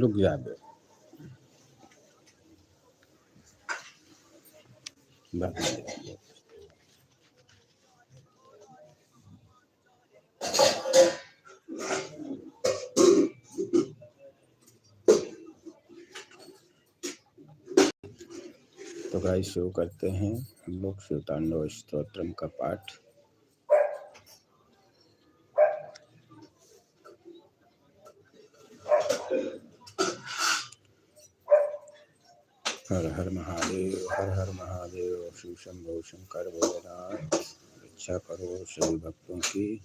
रुक जा तो गाइस शुरू करते हैं हम लोग शिवतांडव स्त्रोत्रम का पाठ। हर महादेव, हर हर महादेव। शिव शंभो शंकर भोलेनाथ। इच्छा करो सभी भक्तों की।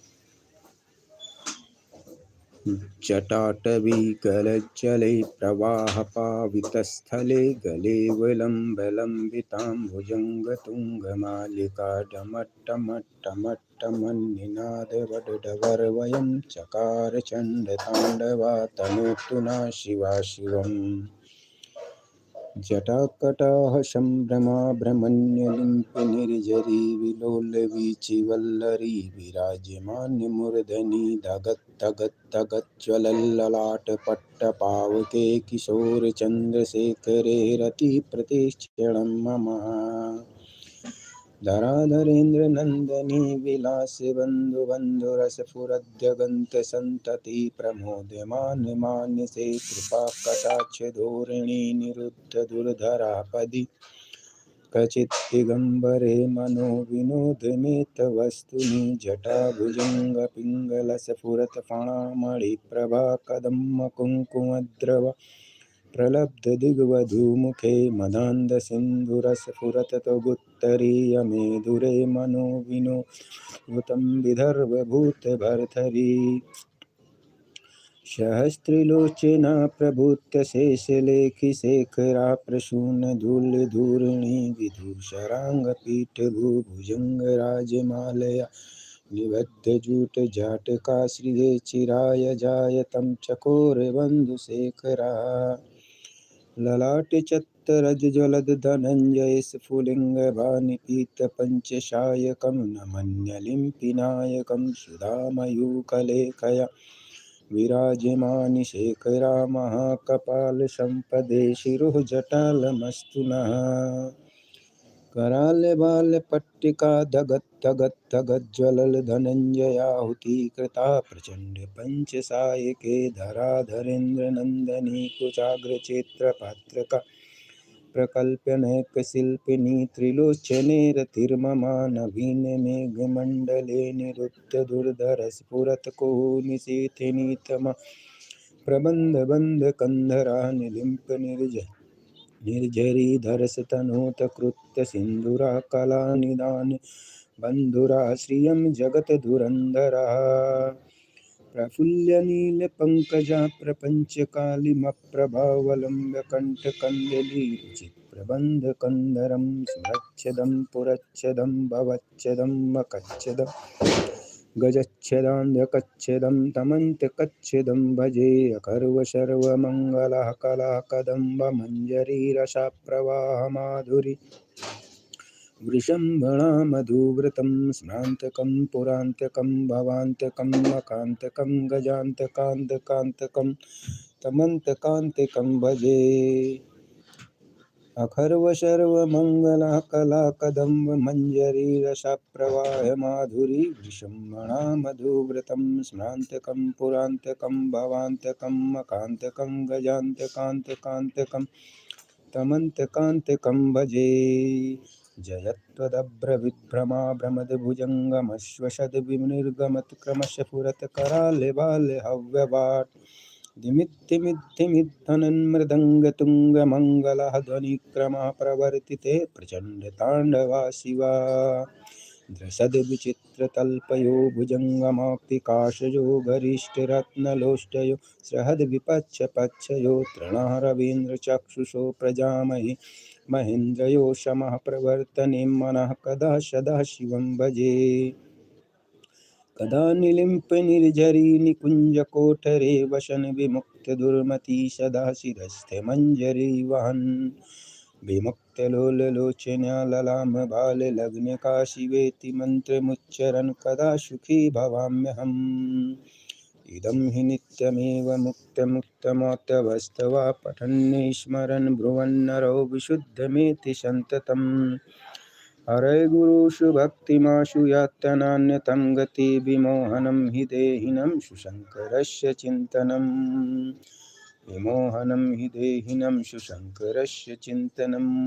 जटाटवीकलज्जले प्रवाहपावितस्थले गले विलम्बलम्बितां भुजङ्गतुङ्गमालिका डमट्टमट्टमट्टमन्निनादवडडवर्वयं चकार चण्डताण्डवा तनोतु न शिवा शिवम्। जटाकटाः सम्भ्रमा भ्रमण्यलिम्पनिर्झरी विलोलवीचिवल्लरी विराज्यमान्यमूर्धनि धगद्धगद्धगज्ज्वलल्ललाटपट्टपावके किशोरचन्द्रशेखरे रतिप्रतिक्षणं मम धराधरेन्द्रनन्दनी विलासबन्धुबन्धुरसफुरद्यगन्तसन्तति प्रमोदमानमानसे कृपाकटाक्षधोरिणी क्वचित् दिगम्बरे मनो विनोदमेतवस्तुनि जटाभुजङ्गपिङ्गलसफुरतफणामणिप्रभा कदम्बकुङ्कुमद्रव प्रलब्धदिग्वधूमुखे मदान्धसिन्धुरसफुरततगुत्तरीयमेधुरे मनो विनोभूतं विदर्भभूतभर्तरी। सहस्रलोचना प्रभूतशेषलेखिशेखरा प्रसूनधूलधूरिणी विधूषराङ्गपीठभूभुजङ्गराजमालया निबद्धजूटजाटका श्रिये चिराय जायतं चकोरबन्धुशेखरा ललाटचत्तरज्ज्वलद्धनञ्जय स्फुलिङ्गभानिपीतपञ्चशायकं नमन्यलिम्पिनायकं सुधामयूकलेखया विराजमानि शेखरा महाकपालसम्पदे शिरोः जटालमस्तु नः। करालबालपट्टिका धगद्धगद्धगज्ज्वलधनञ्जयाहुतिकृता प्रचण्डपञ्चसायके धराधरेन्द्रनन्दिनी कुचाग्रचित्रपात्रका प्रकल्पनैकशिल्पिनी त्रिलोचने रतिर्ममा नवीनमेघमण्डले निरुद्धदुर्धरस्फुरत्कोनिशीथिनी तमा प्रबन्धबन्धकन्धरा निलिम्पनिर्ज निर्झरीधरसतनोतकृत्यसिन्धुरा कलानिदान बन्धुरा श्रियं जगतधुरन्धरः प्रफुल्लनीलपङ्कजा प्रपञ्चकालिमप्रभावलम्ब्यकण्ठकन्दलीरुचिप्रबन्धकन्धरं स्मरच्छदं पुरच्छदं भवच्छदं मकच्छदम् गजच्छदान्धकच्छदं तमन्तकच्छदं भजे अकर्वशर्वमङ्गलः कलाकदम्बमञ्जरीरसाप्रवाहमाधुरि वृषम्भणामधुव्रतं स्नान्तकं पुरान्तकं भवान्तकं मकान्तकं गजान्तकान्तकान्तकं तमन्तकान्तिकं भजे। अखर्वशर्वमङ्गलः कलाकदम्बमञ्जरीरसप्रवाहमाधुरी वृषम्भणा मधुव्रतं स्नान्तकं पुरान्तकं भवान्तकं मकान्तकं गजान्तकान्तकान्तकं तमन्तकान्तकं भजे। जयत्वदभ्रविभ्रमा भ्रमद्भुजङ्गमश्वशद्विनिर्गमत्क्रमशफुरत्करालबालहव्यवाट् दिमित्तिमित्तिमित्तनन्मृदङ्गतुङ्गमङ्गलः ध्वनिक्रमः प्रवर्तिते प्रचण्डताण्डवा शिवा द्रसद्विचित्रतल्पयो भुजङ्गमाप्तिकाशयो गरिष्ठरत्नलोष्टयो सहद्विपच्छपच्छयो तृणः रवीन्द्रचक्षुषो प्रजामहि महेन्द्रयो शमः प्रवर्तनीं, मनः कदा सदा शिवं भजे। कदा निलिम्पनिर्झरी निकुञ्जकोठरे वसन विमुक्तदुर्मती सदा शिरस्थे मञ्जरी वहन्। विमुक्तलोललोचन्या ललामबाललग्नका शिवेति मन्त्रमुच्चरन् कदा सुखी भवाम्यहम्। इदं हि नित्यमेव मुक्तमुक्तमोत्यवस्तवा पठन्ने स्मरन् ब्रुवन्नरो विशुद्धमेति सन्ततम्। हरे गुरुषु भक्तिमाशु यात्यनान्यतं गति विमोहनं हि देहिनं सुशङ्करस्य चिन्तनम्। विमोहनं हि देहिनं सुशङ्करस्य चिन्तनम्।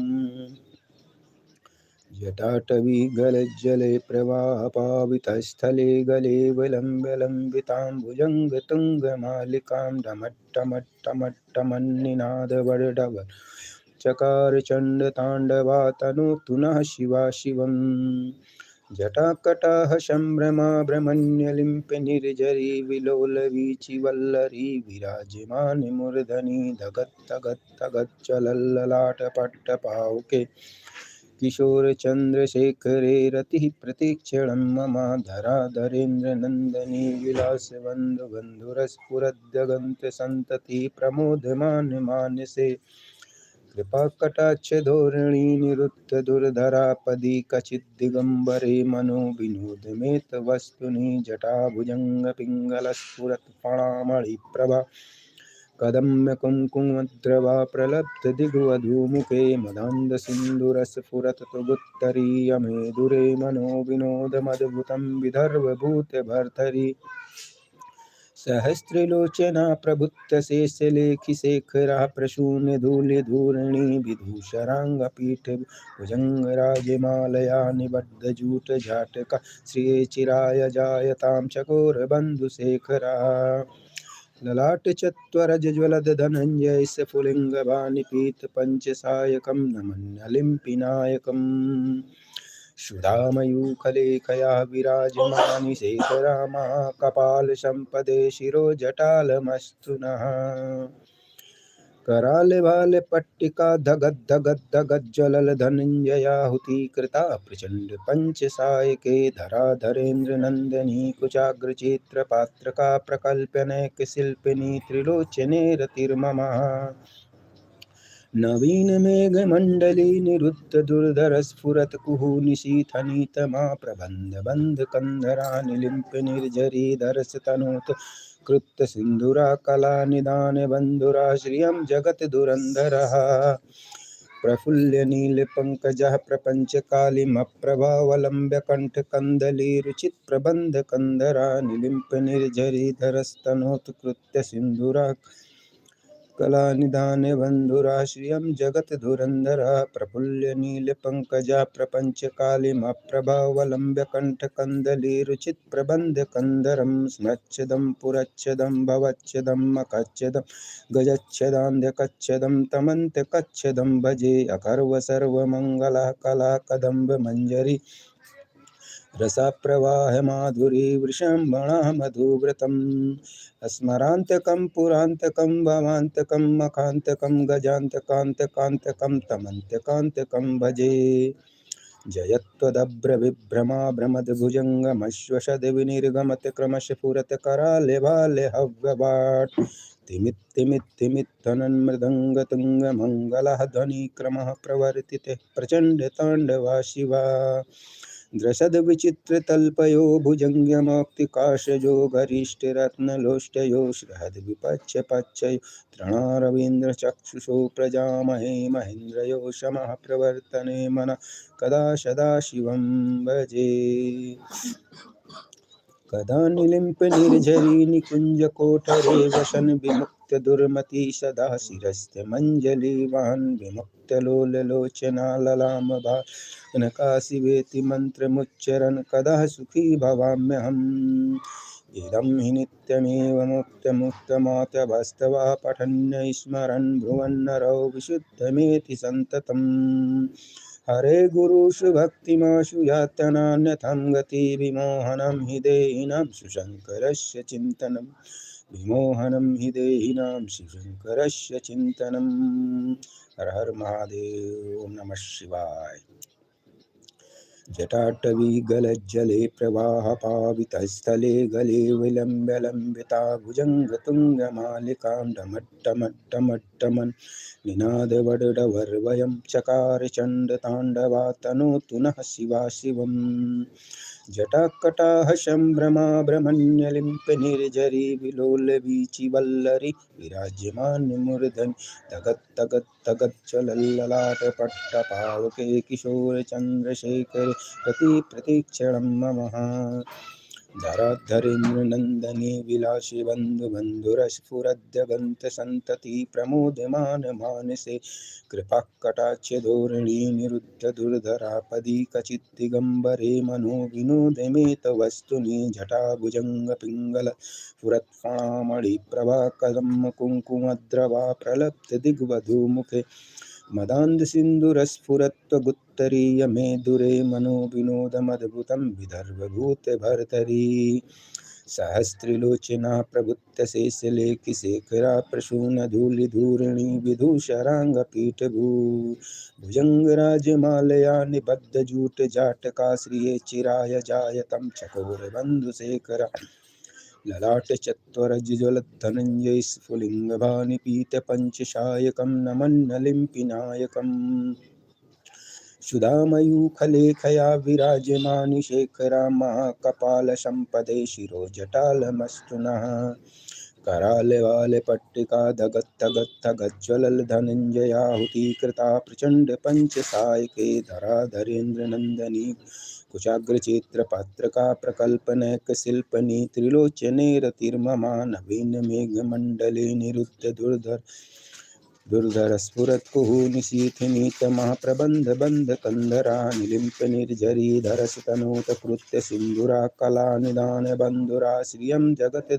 जटाटवीगलज्जले प्रवाहपावितस्थले गले विलम्ब्यलम्बिताम्बुजङ्गतुङ्गमालिकां डमट्टमट्टमट्टमन्निनादवर्डव। चकार चण्डताण्डवातनोतु नः शिवा शिवम्। जटाकटाः सम्भ्रमा भ्रमण्यलिम्पि निर्जरी विलोलवीचिवल्लरी विराजमानि मूर्धनि धगत्तगत्तगच्चलल्ललाटपट्टपावके किशोरचन्द्रशेखरे रतिः प्रतीक्षणं मम धराधरेन्द्रनन्दनी विलासबन्धुबन्धुरस्फुरद्गन्तसन्तति प्रमोदमानमानसे कृपाकटाक्षधोरिणी निरुद्धदुर्धरापदी कचिद्दिगम्बरे मनो विनोदमेतवस्तुनि जटाभुजङ्गपिङ्गलस्फुरत्फणामणिप्रभा। कदम्बकुङ्कुमद्रवा प्रलब्धदिग्वधूमुखे मदान्धसिन्दूरस्फुरत्तुगुत्तरीयमेदुरे मनो विनोदमद्भुतं विदर्भभूतभर्तरि। सहस्रलोचना प्रभुत्तशेषलेखिशेखरा प्रसूनधूलिधूरिणी विधूषराङ्गपीठ भुजङ्गराजमालया निबद्धजूटझाटका श्रियचिराय जायतां चकोरबन्धुशेखरा ललाटचत्वरज्ज्वलदधनञ्जय स्फुलिङ्गवानिपीतपञ्चसायकं नमन्यलिम्पिनायकम् सुधामयूखलेखया विराजमानि शेखरामा कपालसम्पदे शिरोजटालमस्तु नः करालबालपट्टिका धगद्धगद्धगज्ज्वलधनञ्जयाहुतीकृता प्रचण्डपञ्चसायके धराधरेन्द्रनन्दिनी कुचाग्रचित्रपात्रका प्रकल्पनैकशिल्पिनी त्रिलोचने रतिर्मम नवीनमेघमण्डली निरुद्धदुर्धरस्फुरत्कुः निशीथनितमा प्रबन्धबन्धकन्धरा निलिम्पनिर्झरीधरस्तनोत् कृत्तसिन्धुरा कलानिदानबन्धुरा श्रियं जगद्दुरन्धरः प्रफुल्लनीलपङ्कजः प्रपञ्चकालिमप्रभावलम्ब्यकण्ठकन्दलीरुचितप्रबन्धकन्धरा निलिम्पनिर्झरीधरस्तनोत्कृत्य सिन्धुरा कलानिधानबन्धुराश्रियं जगद्धुरन्धरः प्रफुल्लनीलपङ्कजा प्रपञ्चकालिमप्रभावलम्ब्यकण्ठकन्दलीरुचितप्रबन्धकन्दरं स्मच्छदं पुरच्छदं भवच्छदं मखच्छदं गजच्छदान्ध्यकच्छदं तमन्त्यकच्छदं भजे अकर्व सर्वमङ्गलः कदम्बमञ्जरी रसप्रवाहमाधुरी वृषम्भणा मधुव्रतम् स्मरान्तकं पुरान्तकं, भवान्तकं, मखान्तकं, गजान्तकान्तकान्तकं, तमन्त्यकान्तकं भजे। जयत्वदभ्रविभ्रमा भ्रमद्भुजङ्गमश्वशदविनिर्गमत क्रमशफुरतकरालेभालेहव्यवाट् तिमित्तिमित्तिमित्तनन्मृदङ्गतुङ्गमङ्गलः ध्वनिक्रमः प्रवर्तिते प्रचण्डताण्डवा शिवा द्रषद्विचित्रतल्पयो भुजङ्गमौक्तिकाशयो गरिष्ठरत्नलोष्टयो सहद्विपच्छपच्छयो तृणारवीन्द्रचक्षुषो प्रजामहे महेन्द्रयो शमः प्रवर्तने मन कदा सदाशिवं भजे। कदा निलिम्पनिर्झरी निकुञ्जकोटरे वसन् विमुक्तदुर्मती सदा शिरस्थमञ्जलिवान् विमुक्तलोललोचना ललामभा नकाशिवेति मन्त्रमुच्चरन् कदा सुखी भवाम्यहम्? इदं हि नित्यमेव मुक्तमुक्तमात्यवास्तवा पठन् स्मरन् भ्रुवन्नरौ विशुद्धमेति सन्ततम् हरे गुरुषु भक्तिमाशु यातनान्यथं गति विमोहनं हि देहिनां सुशङ्करस्य चिन्तनं विमोहनं हि देहिनां शिवशङ्करस्य चिन्तनम् हर महादेव नमः शिवाय। जटाटवीगलज्जले प्रवाहपावितस्थले गले विलम्ब्यलम्बिता भुजङ्गतुङ्गमालिकां डमट्टमट्टमट्टमन् निनादवडवरवयं चकार चण्डताण्डवा तनोतु नः शिवा शिवम्। जटाकटाह संभ्रमा भ्रमण्यलिम्प निर्जरी विलोलवीचिवल्लरी विराज्यमान मूर्धनि तगत् तगत् तगत् चलल्ललाट पट्टपावके किशोरचन्द्रशेखरे प्रति प्रतीक्षण मम धराधरेन्द्रनन्दने विलासि बन्धुबन्धुरस्फुरद्यगन्तसन्तति प्रमोदमान मानसे। कृपाकटाक्षधोरणी निरुद्धदुर्धरापदी कचिद्दिगम्बरे मनो विनोदमेतवस्तुनि जटाभुजङ्गपिङ्गल स्फुरत्फणामणिप्रभा कदम्ब कुङ्कुमद्रवा प्रलब्धदिग्वधूमुखे मदान्धसिन्दूरस्फुरत्वगुत्तरीय मे दुरे मनो विनोदमद्भुतं विदर्भभूतभर्तरी सहस्त्रिलोचना प्रभुत्तशेषलेखिशेखरा प्रसूनधूलिधूरिणी विदूषराङ्गपीठभू भुजङ्गराजमालया निबद्धजूटजाटकाश्रिये चिराय जायतं चकोरबन्धुशेखरा ललाटचत्वरज्ज्वलद्धनञ्जय स्फुलिङ्गभानिपीतपञ्चशायकं नमन्नलिम्पिनायकम्। सुधामयूखलेखया विराजमानि शेखरा महाकपालसम्पदे शिरोजटालमस्तु नः करालवालपट्टिका धगद्धगद्धगज्ज्वलधनञ्जयाहुतीकृता प्रचण्डपञ्चसायके धराधरेन्द्रनन्दिनी। कुचाग्रचित्रपत्रका प्रकल्पनैकशिल्पनि त्रिलोचने रतिर्ममा नवीनमेघमण्डले निरुद्धदुर्धर दुर्धरस्फुरत्कुहूनिशीथिनीतमः निर्झरीधरसतनोतकृत्य सिन्धुरा कलानिदानबन्धुरा श्रियं जगत्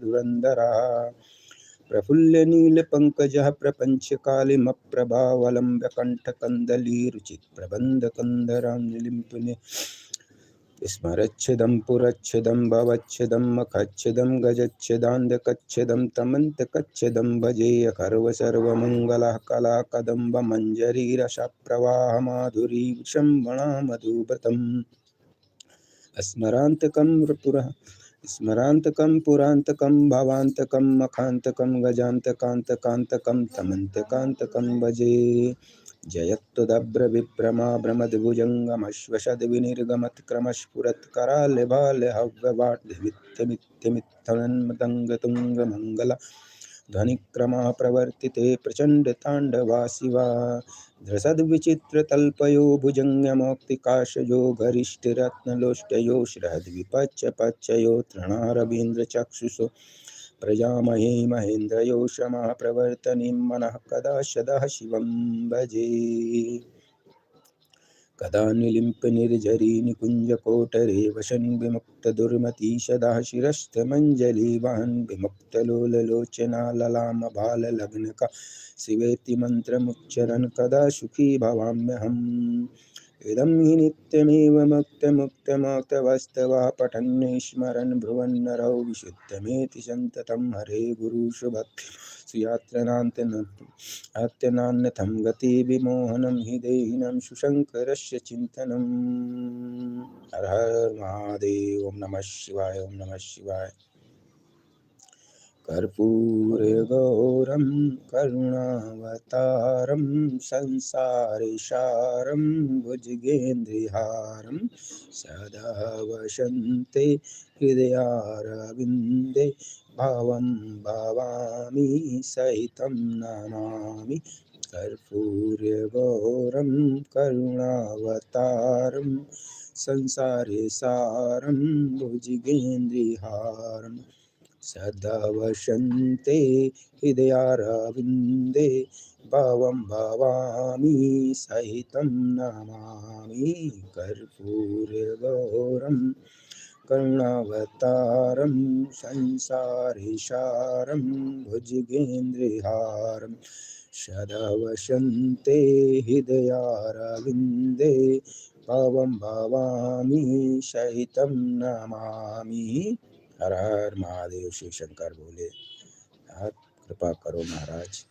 प्रफुल्लनीलपङ्कजः प्रपञ्चकालिमप्रभावलम्ब्यकण्ठकन्दलीरुचित्प्रबन्धकन्दरां निलिम्पने स्मरच्छदं पुरच्छदं भवच्छदं मखच्छदं गजच्छदान्धकच्छदं तमन्तकच्छदं भजेयकर्व सर्वमङ्गलः कलाकदम्बमञ्जरीरसप्रवाहमाधुरी विषम्बणा मधुव्रतम्। स्मरान्तकं पुरः स्मरान्तकं पुरान्तकं, भवान्तकं, मखान्तकं, गजान्तकान्तकान्तकं, तमन्तकान्तकं, भजे जयत्वदभ्रविभ्रमा भ्रमद्भुजङ्गमश्वशद्विनिर्गमत्क्रमस्फुरत्करालभालहव्यवाट्भिमित्थमित्थमित्थनन्मदङ्गतुङ्गमङ्गला ध्वनिक्रमः प्रवर्तिते शिवा धृसद्विचित्रतल्पयो भुजङ्गमौक्तिकाशयो गरिष्ठरत्नलोष्टयो श्रहद्विपच्यपच्चयो तृणारवीन्द्रचक्षुषो प्रजामहे महेन्द्रयो क्षमा प्रवर्तनीं मनः कदा सदः शिवं भजे। कदा निलिम्पनिर्झरी निकुञ्जकोटरे वसन् विमुक्तदुर्मती सदा शिरस्थमञ्जलिवहन् विमुक्तलोललोचना ललामबाललग्नका शिवेति मन्त्रमुच्चरन् कदा सुखी भवाम्यहम्। इदं हि नित्यमेव मुक्तमुक्तमोक्तवस्तवा पठन् स्मरन् भ्रुवन्नरौ विशुद्धमेति सन्ततं। हरे गुरुषुभक्ति सुयात्रनान्त्यनान्यथं गतिविमोहनं हि देहिनं सुशङ्करस्य चिन्तनम्। हर हर महादेव ॐ नमः शिवाय ॐ नमः शिवाय। कर्पूरगौरं करुणावतारं संसारसारं भुजगेन्द्रहारं सदा वसन्ते हृदयारविन्दे भावं भवामि, सहितं नमामि। कर्पूरगौरं करुणावतारं संसारे सारं भुजगेन्द्रहारम् सदा वसन्ते हृदयारविन्दे भावं भवामि, सहितं नमामि कर्पूरगौरं करुणावतारं संसारेशारं भुजगेन्द्रहारं, सदा वसन्ते हृदयारविन्दे भावं भवामि, सहितं नमामि। हर हर महादेव शिव शंकर बोले आप कृपा करो महाराज।